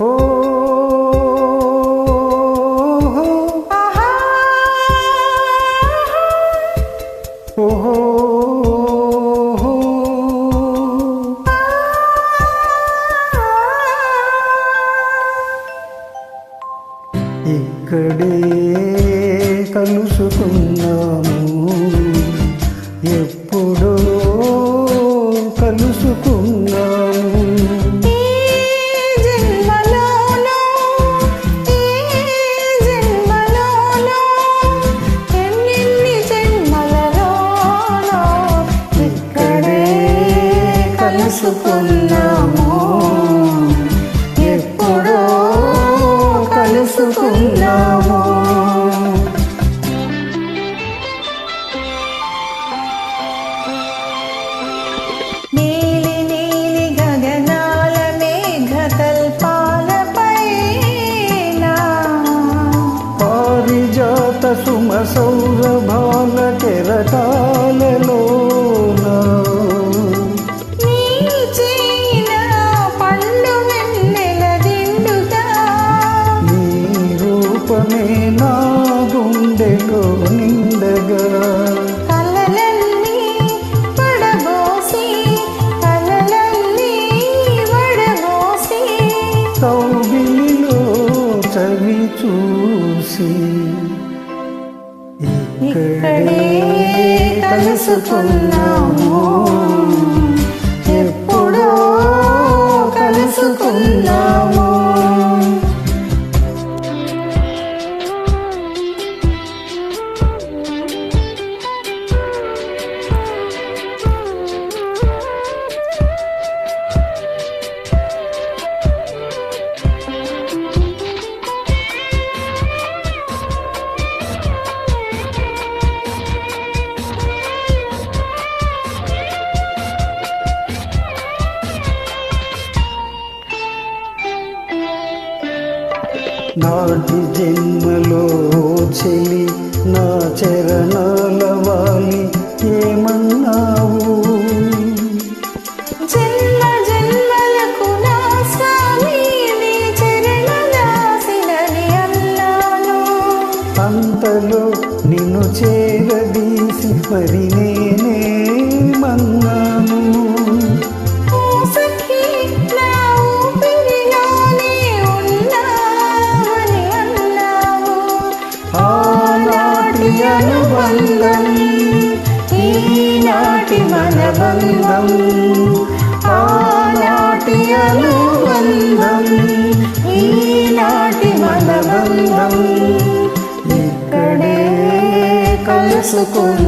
ఇక్కడే కలుసుకున్నాము. కలుసుకున్నాము. ఎప్పుడో కలుసుకున్నాము. సుమ సౌరభాల కెరటాలలో రూపమే నా గుండెలో నిండగా కలలన్నీ వడబోసి కలలన్నీ వడబోసి. కౌగిలిలో చవి చూసి ఇక్కడే కలుసుకున్నాము. ఎప్పుడో కలుసుకున్నాము. నాటి జన్మలో చెలి నా చరణాల వాలి ఏమన్నావు? అంతలో నిన్ను చేరదీసి మరి నేనే మన్నాను ఆనాటి అనుబంధం ఈనాటి మన బంధం ఆనాటి అనుబంధం. ఈనాటి మన బంధం ఇక్కడే కలుసుకున్నాము